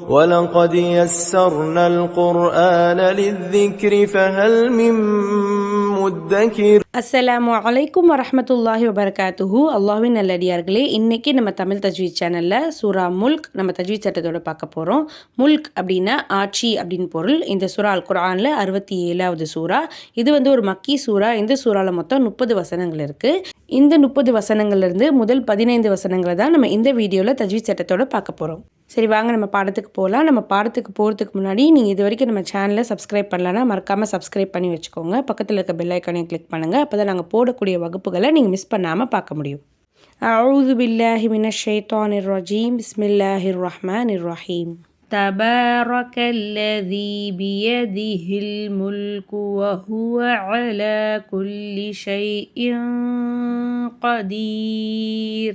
ولقد يسرنا القرآن للذكر فهل من مدكر அஸ்ஸலாமு அலைக்கும் வரஹ்மத்துல்லாஹி வபரகாத்துஹு அல்லாஹ்வின் நல்லடியார்களே இன்னைக்கு நம்ம தமிழ் தஜ்வீத் சேனலில் சூரா முல்க் நம்ம தஜ்வீத் சட்டத்தோட பார்க்க போகிறோம் முல்க் அப்படின்னா ஆட்சி அப்படின்னு பொருள் இந்த சூரா அல் குர்ஆனில் அறுபத்தி ஏழாவது சூரா இது வந்து ஒரு மக்கி சூரா இந்த சூறாவில் மொத்தம் முப்பது வசனங்கள் இருக்குது இந்த முப்பது வசனங்கள்லேருந்து முதல் பதினைந்து வசனங்களை தான் நம்ம இந்த வீடியோவில் தஜ்வீத் சட்டத்தோட பார்க்க போகிறோம் சரி வாங்க நம்ம பாடத்துக்கு போகலாம் நம்ம பாடத்துக்கு போகிறதுக்கு முன்னாடி நீங்கள் இது வரைக்கும் நம்ம சேனலை சப்ஸ்கிரைப் பண்ணலன்னா மறக்காமல் சப்ஸ்கிரைப் பண்ணி வச்சுக்கோங்க பக்கத்தில் இருக்க பெல் ஐக்கானையும் கிளிக் பண்ணுங்கள் அப்போ தான் நாங்கள் போடக்கூடிய வகுப்புகளை நீங்கள் மிஸ் பண்ணாமல் பார்க்க முடியும் أعوذ بالله من الشيطان الرجيم بسم الله الرحمن الرحيم تبارك الذي بيده الملك وهو على كل شيء قدير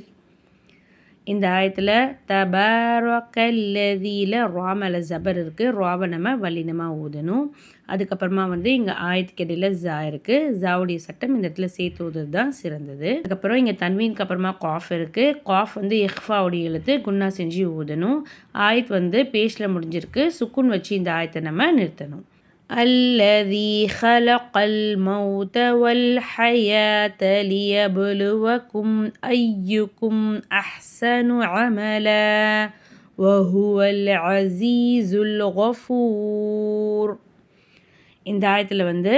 இந்த ஆயத்தில் தபாரக்கல்லதியில் ராமல ஜபர் இருக்குது ராவை நம்ம வல்லினமாக ஊதணும். அதுக்கப்புறமா வந்து இங்கே ஆயத்துக்கு இடையில் ஜா இருக்குது ஜாவுடைய சட்டம் இந்த இடத்துல சேர்த்து ஊதுறது தான் சிறந்தது. அதுக்கப்புறம் இங்கே தன்வீனுக்கு அப்புறமா காஃப் இருக்குது காஃப் வந்து இஹ்ஃபாவுடைய எழுத்து குன்னா செஞ்சு ஊதணும். ஆயத் வந்து பேஷில் முடிஞ்சிருக்கு. சுக்குன் வச்சு இந்த ஆயத்தை நம்ம நிறுத்தணும். الذي خلق الموت والحياة ليبلوكم أيكم أحسن عملا وهو العزيز الغفور இந்த ஆயத்தில் வந்து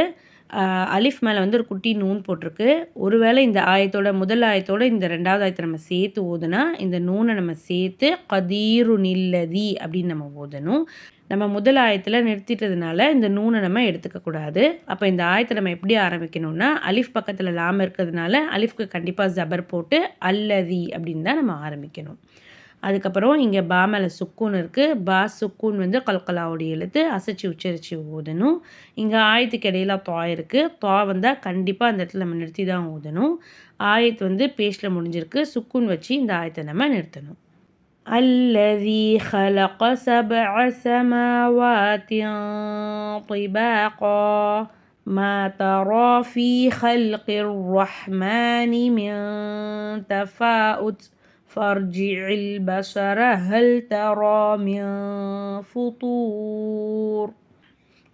அலிஃப் மேலே வந்து ஒரு குட்டி நூன் போட்டிருக்கு. ஒருவேளை இந்த ஆயத்தோட முதல் ஆயத்தோட இந்த ரெண்டாவது ஆயத்தை நம்ம சேர்த்து ஓதுனா இந்த நூனை நம்ம சேர்த்து கதீரு நில்லதி அப்படின்னு நம்ம ஓதணும். நம்ம முதல் ஆயத்தில் நிறுத்திட்டதுனால இந்த நூனை நம்ம எடுத்துக்கக்கூடாது அப்போ இந்த ஆயத்தை நம்ம எப்படி ஆரம்பிக்கணும்னா அலிஃப் பக்கத்தில் லாம இருக்கிறதுனால அலிஃப்க்கு கண்டிப்பாக ஜபர் போட்டு அல்லதி அப்படின்னு தான் நம்ம ஆரம்பிக்கணும். அதுக்கப்புறம் இங்கே பா மேலே சுக்கூன் இருக்குது பா சுக்கூன் வந்து கல்கலாவுடைய எழுத்து அசைச்சு உச்சரித்து ஓதணும் இங்கே ஆயத்துக்கு இடையில தா இருக்குது தா வந்தால் கண்டிப்பாக அந்த இடத்துல நம்ம நிறுத்தி தான் ஓதணும் ஆயத்து வந்து பேஸ்டில் முடிஞ்சிருக்கு சுக்கூன் வச்சு இந்த ஆயத்தை நம்ம நிறுத்தணும் الذي خلق سبع سماوات طباقا ما ترى في خلق الرحمن من تفاؤت فارجع البصر هل ترى من فطور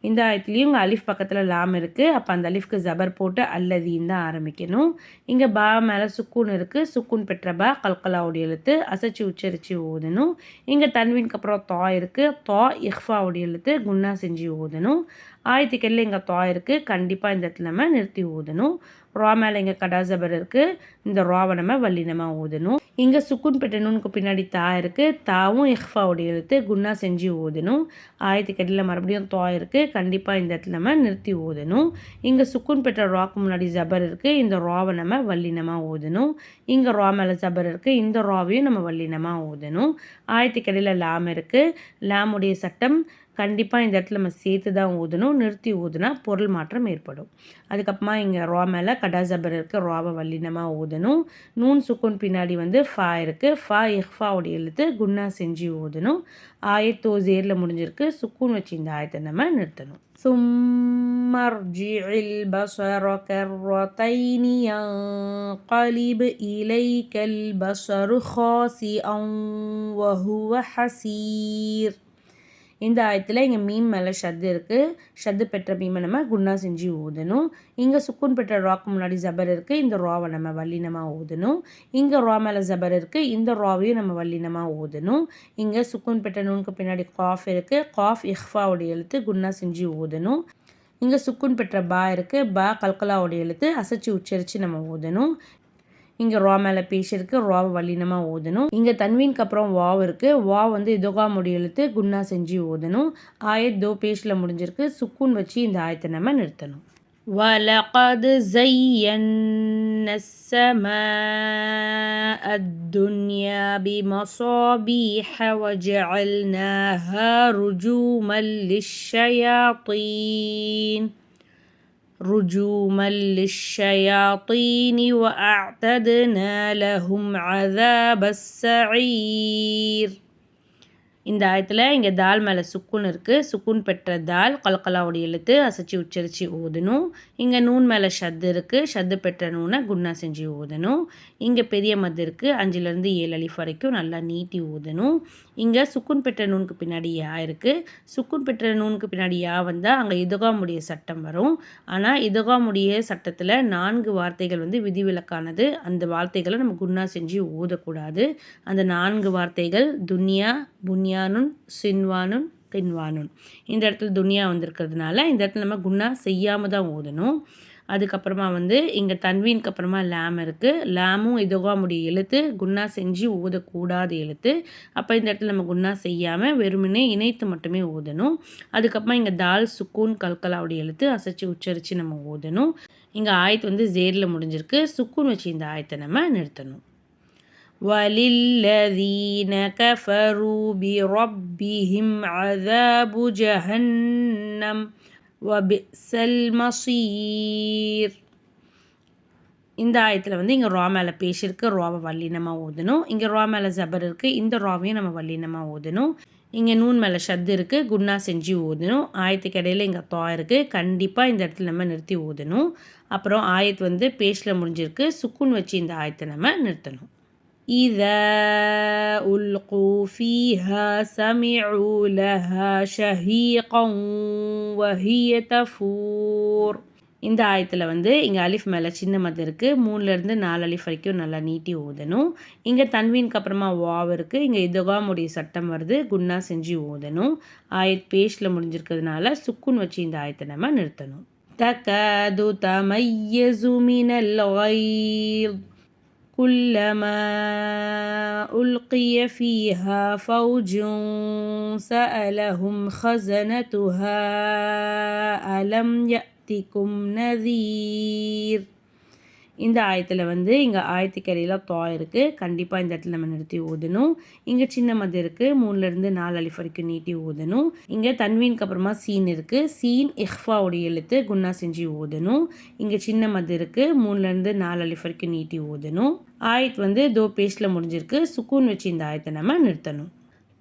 இந்த ஆயத்துலேயும் இங்கே அலிஃப் பக்கத்தில் லாம் இருக்குது அப்போ அந்த அலிஃப்க்கு ஜபர் போட்டு அல்லதின்னு தான் ஆரம்பிக்கணும் இங்கே பா மேலே சுக்கூன் இருக்குது சுக்கூன் பெற்ற பா கல்கலாவுடைய எழுத்து அசைச்சு உச்சரித்து ஓதணும் இங்கே தன்வீனுக்கு அப்புறம் தா இருக்குது தா இஹ்ஃபாவுடைய எழுத்து குன்னா செஞ்சு ஓதணும் ஆயத்துக்கெல்லாம் இங்கே தா இருக்குது கண்டிப்பாக இந்த இடத்துல நம்ம நிறுத்தி ஊதணும் ரா மேலே இங்கே கடாசபர் இருக்குது இந்த ராவை நம்ம வல்லினமாக ஊதணும். இங்கே சுக்குன் பெட்டணுனுக்கு பின்னாடி தா இருக்குது தாவும் இஹ்ஃபாவுடைய எழுத்து குன்னா செஞ்சு ஓதணும் ஆயத்துக்கடியில் மறுபடியும் தா இருக்குது கண்டிப்பாக இந்த இடத்துல நம்ம நிறுத்தி ஊதணும். இங்கே சுக்குன் பெற்ற ராக்கு முன்னாடி ஜபர் இருக்குது இந்த ராவை நம்ம வல்லினமாக ஊதணும். இங்கே ரா மேலே ஜபர் இருக்குது இந்த ராவையும் நம்ம வல்லினமாக ஓதணும் ஆயத்துக்கடியில் லாம் இருக்குது லாமுடைய சட்டம் கண்டிப்பாக இந்த இடத்துல நம்ம சேர்த்து தான் ஊதணும் நிறுத்தி ஊதுனா பொருள் மாற்றம் ஏற்படும் அதுக்கப்புறமா இங்கே ரா மேலே கடா ஜபர் இருக்குது ராவை வல்லினமாக ஊதணும் நூன் சுக்குன் பின்னாடி வந்து ஃபா இருக்குது ஃபா இஹ்ஃபாவுடைய எழுத்து குன்னா செஞ்சு ஊதணும் ஆயத்தோ ஜேரில் முடிஞ்சிருக்கு சுக்குன் வச்சு இந்த ஆயத்தை நம்ம நிறுத்தணும் ثم ارجع البصر كرتين ينقلب إليك البصر خاسئا وهو حسير இந்த ஆயத்தில் இங்கே மீம் மேலே ஷத்து இருக்குது ஷத்து பெற்ற மீமை நம்ம குன்னா செஞ்சு ஊதணும். இங்கே சுக்குன் பெற்ற ராக்கு முன்னாடி ஜபர் இருக்குது இந்த ராவை நம்ம வல்லினமாக ஊதணும். இங்கே ரா மேலே ஜபர் இருக்குது இந்த ராவையும் நம்ம வல்லினமாக ஊதணும். இங்கே சுக்குன் பெற்ற நூனுக்கு பின்னாடி காஃப் இருக்குது காஃப் இஹ்ஃபாவுடைய எழுத்து குன்னா செஞ்சு ஊதணும். இங்கே சுக்குன் பெற்ற பா இருக்குது பா கல்கலாவுடைய எழுத்து அசைச்சு உச்சரித்து நம்ம ஊதணும். இங்கே ரா மேலே பேஷ் இருக்குது ராவை வல்லினமாக ஓதணும் இங்கே தன்வீனுக்கு அப்புறம் வாவ் இருக்குது வா வந்து இதோகா முடி எழுத்து குன்னா செஞ்சு ஓதணும் ஆயத் தோ பேஷில் முடிஞ்சிருக்கு சுக்குன் வச்சு இந்த ஆயத்தை நம்ம நிறுத்தணும் ولقد زينا السماء الدنيا بمصابيح وجعلناها رجوما للشياطين رجوما للشياطين وأعتدنا لهم عذاب السعير. இந்த ஆயத்தில் இங்கே தால் மேலே சுக்குன் இருக்குது சுக்குன் பெற்ற தால் கலக்கலாவுடைய எழுத்து அசைச்சு உச்சரித்து ஓதணும். இங்கே நூன் மேலே ஷத்து இருக்குது ஷத்து பெற்ற நூனை குன்னா செஞ்சு ஓதணும். இங்கே பெரிய மது இருக்குது அஞ்சுலேருந்து ஏழு அலிஃப் வரைக்கும் நல்லா நீட்டி ஓதணும். இங்கே சுக்குன் பெற்ற நூனுக்கு பின்னாடி யா இருக்குது சுக்குன் பெற்ற நூனுக்கு பின்னாடி யா வந்தால் அங்கே இதுகாமுடைய சட்டம் வரும். ஆனால் இதுகாமுடைய சட்டத்தில் நான்கு வார்த்தைகள் வந்து விதிவிலக்கானது. அந்த வார்த்தைகளை நம்ம குன்னா செஞ்சு ஓதக்கூடாது. அந்த நான்கு வார்த்தைகள் துன்யா புன்யானுன் சின்வானுன் தின்வானுன் இந்த இடத்துல துன்யா வந்திருக்கிறதுனால இந்த இடத்துல நம்ம குன்னா செய்யாமல் தான் ஓதணும். அதுக்கப்புறமா வந்து இங்கே தன்வீனுக்கு அப்புறமா லேம் இருக்குது லேமும் இதோகாமுடைய எழுத்து குன்னா செஞ்சு ஓதக்கூடாது எழுத்து அப்போ இந்த இடத்துல நம்ம குன்னா செய்யாமல் வெறுமனே இணைத்து மட்டுமே ஊதணும் அதுக்கப்புறமா இங்கே தால் சுக்கூன் கல்கலாவுடைய எழுத்து அசைச்சு உச்சரித்து நம்ம ஊதணும் இங்கே ஆயத்து வந்து ஜேரில் முடிஞ்சிருக்கு. சுக்கூன் வச்சு இந்த ஆயத்தை நம்ம நிறுத்தணும். وللذين كفروا بربهم عذاب جهنم வபிசல் மசீர் இந்த ஆயத்தில் வந்து இங்கே ரா மேலே பேசியிருக்கு ராவை வல்லினமாக ஓதணும் இங்கே ரா மேலே ஜபர் இருக்குது இந்த ராவையும் நம்ம வல்லினமாக ஓதணும் இங்கே நூன் மேலே ஷத்து இருக்குது குன்னா செஞ்சு ஓதணும் ஆயத்துக்கு இடையில இங்கே தா இருக்குது கண்டிப்பாக இந்த இடத்துல நம்ம நிறுத்தி ஓதணும் அப்புறம் ஆயத்து வந்து பேஷில் முடிஞ்சிருக்கு சுக்குன் வச்சு இந்த ஆயத்தை நம்ம நிறுத்தணும் إذا ألقوا فيها سمعوا لها شهيقا وهي تفور இந்த ஆயத்தில் வந்து இங்கே அலிஃப் மேலே சின்ன மது இருக்குது மூணுலேருந்து நாலு அலிஃப் வரைக்கும் நல்லா நீட்டி ஓதணும் இங்கே தன்வீனுக்கு அப்புறமா வாவ் இருக்குது இங்கே இதகாமுடைய சட்டம் வருது குன்னா செஞ்சு ஓதணும் ஆயத் பேஷில் முடிஞ்சிருக்கிறதுனால சுக்குன் வச்சு இந்த ஆயத்தை நம்ம நிறுத்தணும் தகது தமையசு மினல் كلما ألقي فيها فوج سألهم خزنتها ألم يأتكم نذير؟ இந்த ஆயத்தில் வந்து இங்கே ஆயத்துக்கரையில் தோ இருக்குது கண்டிப்பாக இந்த இடத்துல நம்ம நிறுத்தி ஊதணும். இங்கே சின்ன மது இருக்குது மூணுலேருந்து நாலு அலிஃப் வரைக்கும் நீட்டி ஊதணும். இங்கே தன்வீனுக்கு அப்புறமா சீன் இருக்குது சீன் இஹ்ஃபாவுடைய எழுத்து குன்னா செஞ்சு ஊதணும். இங்கே சின்ன மது இருக்குது மூணுலேருந்து நாலு அலிஃப் வரைக்கும் நீட்டி ஊதணும். ஆயத் வந்து தோ பேஸ்டில் முடிஞ்சிருக்கு. சுக்கூன் வச்சு இந்த ஆயத்தை நம்ம நிறுத்தணும்.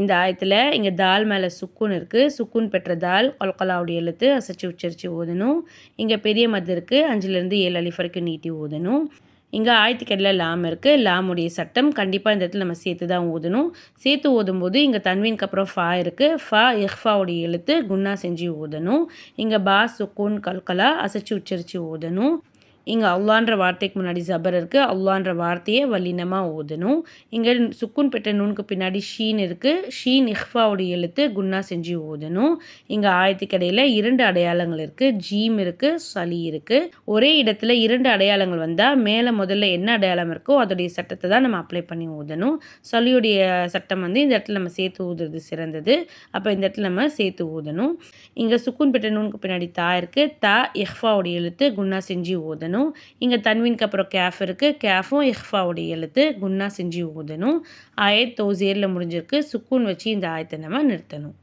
இந்த ஆயத்தில் இங்கே தால் மேலே சுக்குன் இருக்குது சுக்குன் பெற்ற தால் கொல்கலாவுடைய எழுத்து அசைச்சு உச்சரித்து ஓதணும். இங்கே பெரிய மது இருக்குது அஞ்சுலேருந்து ஏழு அலிஃப் வரைக்கும் நீட்டி ஓதணும். இங்கே ஆயத்துக்கடலில் லாம் இருக்குது லாமுடைய சட்டம் கண்டிப்பாக இந்த இடத்துல நம்ம சேர்த்து தான் ஓதணும். சேர்த்து ஓதும்போது இங்கே தன்வீனுக்கு அப்புறம் ஃபா இருக்குது ஃபா இஹ்ஃபாவுடைய எழுத்து குன்னா செஞ்சு ஓதணும். இங்கே பா சுக்கூன் கல்கலா அசைச்சு உச்சரித்து ஓதணும். இங்கே அல்லான்ற வார்த்தைக்கு முன்னாடி ஜபர் இருக்குது அல்லான்ற வார்த்தையை வல்லினமாக ஓதணும். இங்கே சுக்குன் பெற்ற நூனுக்கு பின்னாடி ஷீன் இருக்குது ஷீன் இஹ்ஃபாவுடைய எழுத்து குன்னா செஞ்சு ஓதணும். இங்கே ஆயத்துக்கடையில் இரண்டு அடையாளங்கள் இருக்குது ஜீம் இருக்குது சளி இருக்குது ஒரே இடத்துல இரண்டு அடையாளங்கள் வந்தால் மேலே முதல்ல என்ன அடையாளம் இருக்கோ அதோடைய சட்டத்தை தான் நம்ம அப்ளை பண்ணி ஊதணும் சளியுடைய சட்டம் வந்து இந்த இடத்துல நம்ம சேர்த்து ஊதுறது சிறந்தது. அப்போ இந்த இடத்துல நம்ம சேர்த்து ஊதணும் இங்கே சுக்குன் பெற்ற நூனுக்கு பின்னாடி தா இருக்குது தா இஹ்ஃபாவுடைய எழுத்து குன்னா செஞ்சு ஓதணும். ஓதணும் இங்கே தன்வீனுக்கு அப்புறம் கேஃப் இருக்குது கேஃபும் இஹ்ஃபாவுடைய எழுத்து குன்னா செஞ்சு ஓதணும் ஆயத் தோசேரில் முடிஞ்சிருக்கு சுக்கூன் வச்சு இந்த ஆயத்தை நம்ம நிறுத்தணும்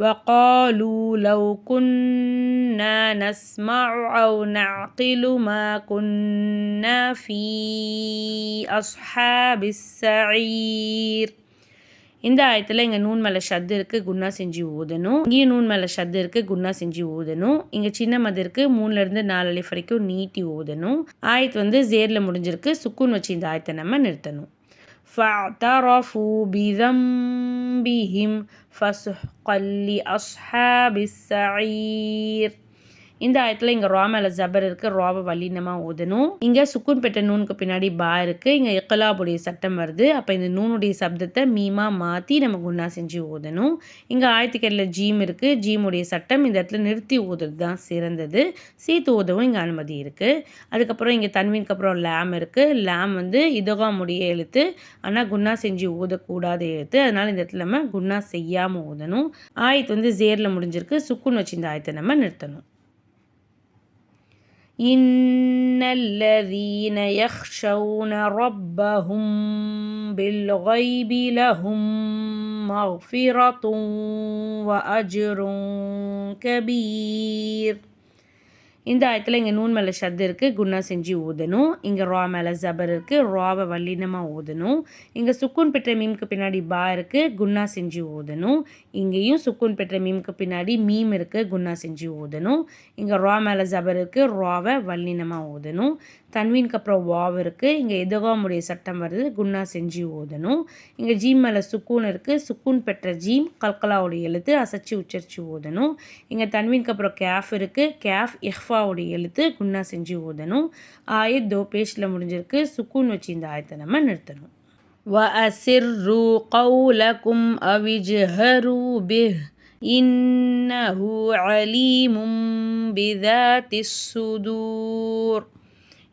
وقالوا لو كنا نسمع أو نعقل ما كنا في أصحاب السعير இந்த ஆயத்தில் இங்கே நூன் மேலே ஷத்து இருக்குது குன்னா செஞ்சு ஊதணும் இங்கேயும் நூன் மேலே ஷத்து இருக்குது குன்னா செஞ்சு ஊதணும் இங்கே சின்ன மது இருக்குது மூணுலேருந்து நாலு அலிஃப் வரைக்கும் நீட்டி ஊதணும் ஆயத்து வந்து ஜேரில் முடிஞ்சிருக்கு சுக்குன் வச்சு இந்த ஆயத்தை நம்ம நிறுத்தணும் فاعترفوا بذنبهم فسحقا لأصحاب السعير இந்த ஆயத்தில் இங்கே ரா மேலே ஜபர் இருக்குது ராவை வல்லினமாக ஓதணும் இங்கே சுக்குன் பெற்ற நூனுக்கு பின்னாடி பா இருக்குது இங்கே இக்கலாபுடைய சட்டம் வருது. அப்போ இந்த நூனுடைய சப்தத்தை மீமா மாற்றி நம்ம குண்ணா செஞ்சு ஓதணும் இங்கே ஆயத்துக்கடல ஜீம் இருக்குது ஜீமுடைய சட்டம் இந்த இடத்துல நிறுத்தி ஓதுறது தான் சிறந்தது. சீத்து ஓதவும் இங்கே அனுமதி இருக்குது அதுக்கப்புறம் இங்கே தன்வீனுக்கு அப்புறம் லேம் இருக்குது லேம் வந்து இதகாமுடைய எழுத்து. ஆனால் குண்ணா செஞ்சு ஓதக்கூடாத எழுத்து. அதனால் இந்த இடத்துல நம்ம குண்ணா செய்யாமல் ஓதணும் ஆயத்து வந்து ஜேரில் முடிஞ்சிருக்கு. சுக்குன் வச்சு இந்த ஆயத்தை நம்ம நிறுத்தணும். إن الذين يخشون ربهم بالغيب لهم مغفرة وأجر كبير இந்த ஆயத்தில் இங்கே நூன் மேலே ஷத்து இருக்குது குன்னா செஞ்சு ஊதணும். இங்கே ரா மேலே ஜபர் இருக்குது ராவை வல்லினமாக ஊதணும். இங்கே சுக்கூன் பெற்ற மீமுக்கு பின்னாடி பா இருக்குது குன்னா செஞ்சு ஊதணும். இங்கேயும் சுக்கூன் பெற்ற மீமுக்கு பின்னாடி மீம் இருக்குது குன்னா செஞ்சு ஊதணும். இங்கே ரா மேலே ஜபர் இருக்குது ராவை வல்லினமாக ஊதணும். தன்வீனுக்கு அப்புறம் வாவ் இருக்குது இங்கே எதுகாமுடைய சட்டம் வருது குன்னா செஞ்சு ஓதணும் இங்கே ஜீம் மேலே சுக்கூன் இருக்குது சுக்கூன் பெற்ற ஜீம் கல்கலாவுடைய எழுத்து அசைச்சு உச்சரித்து ஓதணும் இங்கே தன்வீனுக்கு அப்புறம் கேஃப் இருக்குது கேஃப் இஹ்ஃபாவுடைய எழுத்து குன்னா செஞ்சு ஓதணும் ஆயத் தோ பேஷில் முடிஞ்சிருக்கு சுக்கூன் வச்சு இந்த ஆயத்தை நம்ம நிறுத்தணும் وأسروا قولكم أو اجهروا به إنه عليم بذات الصدور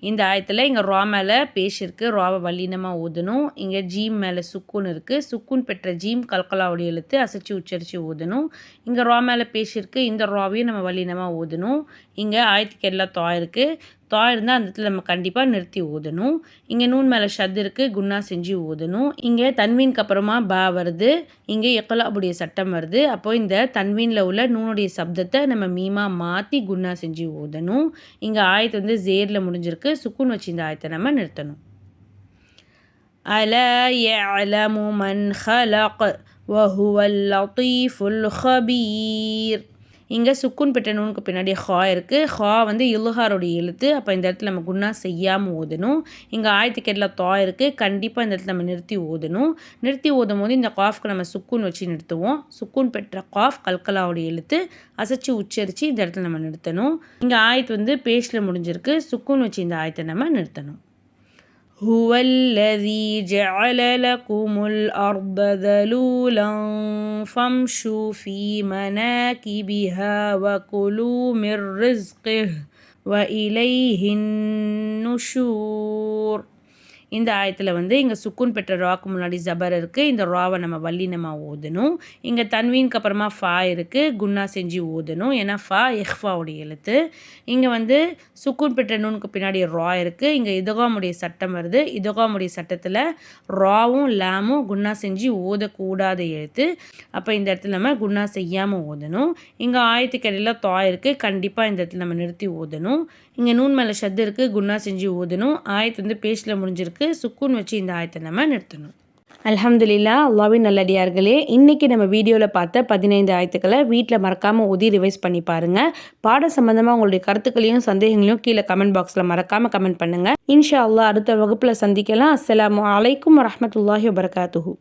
இந்த ஆயத்தில் இங்கே ரா மேலே பேஷ் இருக்குது ராவை வல்லினமாக ஊதணும். இங்கே ஜீம் மேலே சுக்குன் இருக்குது சுக்குன் பெற்ற ஜீம் கல்கலாவுடைய எழுத்து அசைச்சு உச்சரித்து ஊதணும். இங்கே ரா மேலே பேஷ் இருக்குது இந்த ராவையும் நம்ம வல்லினமாக ஊதணும். இங்கே ஆயத்துக்கு எல்லாம் தா இருக்குது தா இருந்தால் அந்த இடத்துல நம்ம கண்டிப்பாக நிறுத்தி ஊதணும் இங்கே நூன் மேலே ஷத் இருக்குது குன்னா செஞ்சு ஊதணும் இங்கே தன்வீனுக்கு அப்புறமா பா வருது இங்கே எக்கலாபுடைய சட்டம் வருது அப்போ இந்த தன்வீனில் உள்ள நூனுடைய சப்தத்தை நம்ம மீமாக மாற்றி குன்னா செஞ்சு ஊதணும் இங்கே ஆயத்து வந்து ஜேரில் முடிஞ்சிருக்கு சுக்குன் வச்சு இந்த ஆயத்தை நம்ம நிறுத்தணும் ألا يعلم من خلق وهو اللطيف الخبير இங்கே சுக்குன் பெற்ற நூனுக்கு பின்னாடி ஹா இருக்குது ஹா வந்து இலுஹாரோடைய எழுத்து. அப்போ இந்த இடத்துல நம்ம குன்னா செய்யாமல் ஓதணும். இங்கே ஆயத்துக்கெட்டில் தா இருக்குது கண்டிப்பாக இந்த இடத்துல நம்ம நிறுத்தி ஓதணும். நிறுத்தி ஓதும் போது இந்த காஃப்க்கு நம்ம சுக்குன் வச்சு நிறுத்துவோம். சுக்குன் பெற்ற காஃப் கல்கலாவுடைய எழுத்து. அசைச்சு உச்சரித்து இந்த இடத்துல நம்ம நிறுத்தணும். இங்கே ஆயத்து வந்து பேஸ்டில் முடிஞ்சிருக்கு. சுக்குன் வச்சு இந்த ஆயத்தை நம்ம நிறுத்தணும். هو الذي جعل لكم الأرض ذلولا فامشوا في مناكبها وكلوا من رزقه وإليه النشور. இந்த ஆயத்தில் வந்து இங்கே சுக்குன் பெற்ற ராக்கு முன்னாடி ஜபர் இருக்குது இந்த ராவை நம்ம வல்லினமாக ஓதணும். இங்கே தன்வீனுக்கு அப்புறமா ஃபா இருக்குது குன்னா செஞ்சு ஓதணும். ஏன்னா ஃபா எஹ்ஃபாவுடைய எழுத்து. இங்கே வந்து சுக்குன் பெற்ற நூனுக்கு பின்னாடி ரா இருக்குது இங்கே இதகாமுடைய சட்டம் வருது. இதகாமுடைய சட்டத்தில் ராவும் லேமும் குன்னா செஞ்சு ஓதக்கூடாத எழுத்து. அப்போ இந்த இடத்துல நம்ம குன்னா செய்யாமல் ஓதணும். இங்கே ஆயத்துக்கு இடையில தா இருக்குது கண்டிப்பாக இந்த இடத்துல நம்ம நிறுத்தி ஓதணும். இங்கே நூன் மேலே ஷத்து இருக்குது குன்னா செஞ்சு ஓதணும். ஆயத்து வந்து பேச்சில் முடிஞ்சிருக்கு. சுக்குன் வச்சு இந்த ஆயத்தை நம்ம நிறுத்தணும். அலமதுல்லா அல்லாவின் நல்லடியார்களே இன்றைக்கி நம்ம வீடியோவில் பார்த்த பதினைந்து ஆயத்துக்களை வீட்டில் மறக்காமல் ஊதி ரிவைஸ் பண்ணி பாருங்கள் பாட சம்மந்தமாக உங்களுடைய கருத்துக்களையும் சந்தேகங்களையும் கீழே கமெண்ட் பாக்ஸில் மறக்காமல் கமெண்ட் பண்ணுங்கள் இன்ஷா அல்லா அடுத்த வகுப்பில் சந்திக்கலாம். அஸ்லாம் வலைக்கம் வரமத்துல்லாஹி வபர்காத்துஹூ.